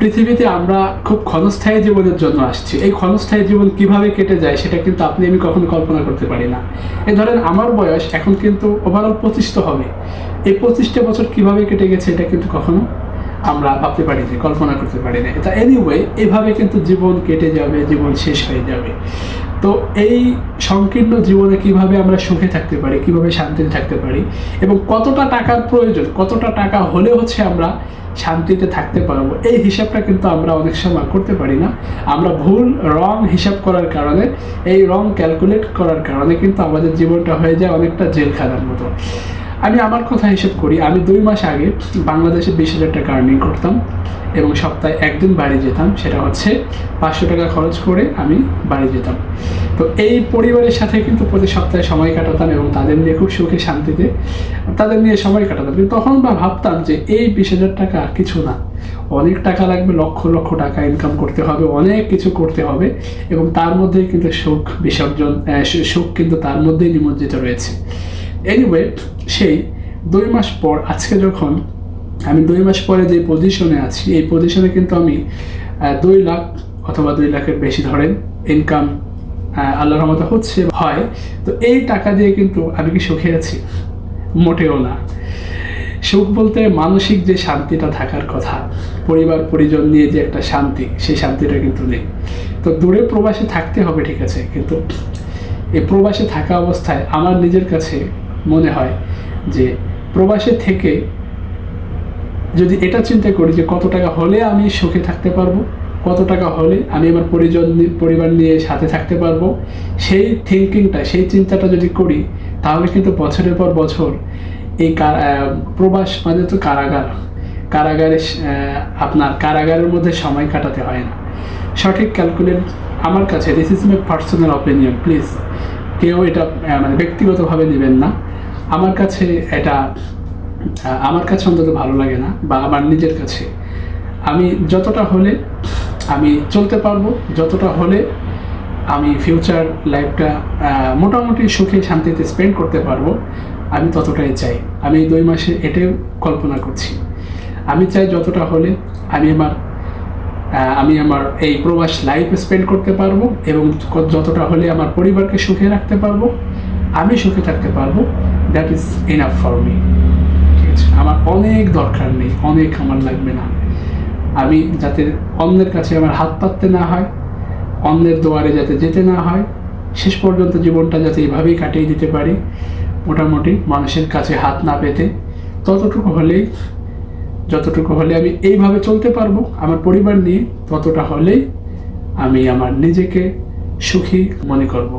পৃথিবীতে আমরা খুব ক্ষণস্থায়ী জীবনের জন্য আসছি। এই ক্ষণস্থায়ী জীবন কীভাবে কেটে যায় সেটা কিন্তু আপনি, আমি কখনো কল্পনা করতে পারি না। এ ধরেন আমার বয়স এখন কিন্তু ওভারঅল পঁচিশ তো হবে। এই পঁচিশটা বছর কীভাবে কেটে গেছে এটা কিন্তু কখনো আমরা ভাবতে পারি না, কল্পনা করতে পারি না। এটা এনিওয়ে এভাবে কিন্তু জীবন কেটে যাবে, জীবন শেষ হয়ে যাবে। তো এই সংকীর্ণ জীবনে কীভাবে আমরা সুখে থাকতে পারি, কীভাবে শান্তিতে থাকতে পারি এবং কতটা টাকার প্রয়োজন, কতটা টাকা হলে হচ্ছে আমরা শান্তিতে থাকতে পারব, এই হিসাবটা কিন্তু আমরা অনেক সময় করতে পারি না। আমরা ভুল রং হিসাব করার কারণে, এই রং ক্যালকুলেট করার কারণে কিন্তু আমাদের জীবনটা হয়ে যায় অনেকটা জেলখানার মতো। আমি আমার কথা হিসেব করি, আমি দুই মাস আগে বাংলাদেশে বিশ হাজার টাকা আর্নিং করতাম এবং সপ্তাহে একদিন বাড়ি যেতাম, সেটা হচ্ছে পাঁচশো টাকা খরচ করে আমি বাড়ি যেতাম। তো এই পরিবারের সাথে কিন্তু প্রতি সপ্তাহে সময় কাটাতাম এবং তাদের নিয়ে খুব সুখে শান্তিতে, তাদের নিয়ে সময় কাটাতাম। কিন্তু তখন বা ভাবতাম যে এই বিশ হাজার টাকা কিছু না। অনেক টাকা লাগবে, লক্ষ লক্ষ টাকা ইনকাম করতে হবে, অনেক কিছু করতে হবে এবং তার মধ্যে কিন্তু সুখ বিসর্জন সুখ কিন্তু তার মধ্যেই নিমজ্জিত রয়েছে। এনিওয়ে সেই দুই মাস পর, আজকে যখন আমি দুই মাস পরে যে পজিশনে আছি, এই পজিশনে কিন্তু আমি দুই লাখ অথবা দুই লাখের বেশি ধরেন ইনকাম আল্লাহর রহমতে হচ্ছে হয়, তো এই টাকা দিয়ে কিন্তু আমি কি সুখে আছি? মোটেও না। সুখ বলতে মানসিক যে শান্তিটা থাকার কথা, পরিবার, পরিজন নিয়ে যে একটা শান্তি, সেই শান্তিটা কিন্তু নেই। তো দূরে প্রবাসে থাকতে হবে, ঠিক আছে, কিন্তু এই প্রবাসে থাকা অবস্থায় আমার নিজের কাছে মনে হয় যে প্রবাসে থেকে যদি এটা চিন্তা করি যে কত টাকা হলে আমি সুখে থাকতে পারব, কত টাকা হলে আমি আমার পরিজন পরিবার নিয়ে সাথে থাকতে পারব, সেই থিঙ্কিংটা সেই চিন্তাটা যদি করি, তাহলে কিন্তু বছরের পর বছর এই প্রবাস মানে তো কারাগার। কারাগারে আপনার কারাগারের মধ্যে সময় কাটাতে হয় না। সঠিক ক্যালকুলেট আমার কাছে this is my personal opinion please কেউ এটা মানে ব্যক্তিগতভাবে নেবেন না। আমার কাছে এটা আমার কাছে অন্তত ভালো লাগে না, বা আমার নিজের কাছে। আমি যতটা হলে আমি চলতে পারব, যতটা হলে আমি ফিউচার লাইফটা মোটামুটি সুখে শান্তিতে স্পেন্ড করতে পারব, আমি ততটাই চাই। আমি দুই মাসে এটাই কল্পনা করছি। আমি চাই যতটা হলে আমি আমার আমি আমার এই প্রবাস লাইফ স্পেন্ড করতে পারব এবং যতটা হলে আমার পরিবারকে সুখে রাখতে পারব, আমি সুখে থাকতে পারব। That is enough for me ঠিক আছে আমার অনেক দরকার নেই, অনেক আমার লাগবে না। আমি যাতে অন্যের কাছে আমার হাত পাততে না হয়, অন্যের দুয়ারে যাতে যেতে না হয়, শেষ পর্যন্ত জীবনটা যাতে এইভাবেই কাটিয়ে দিতে পারি, মোটামুটি মানুষের কাছে হাত না পেতে। ততটুকু হলেই, যতটুকু হলে আমি এইভাবে চলতে পারব আমার পরিবার নিয়ে, ততটা হলেই আমি আমার নিজেকে সুখী মনে করব।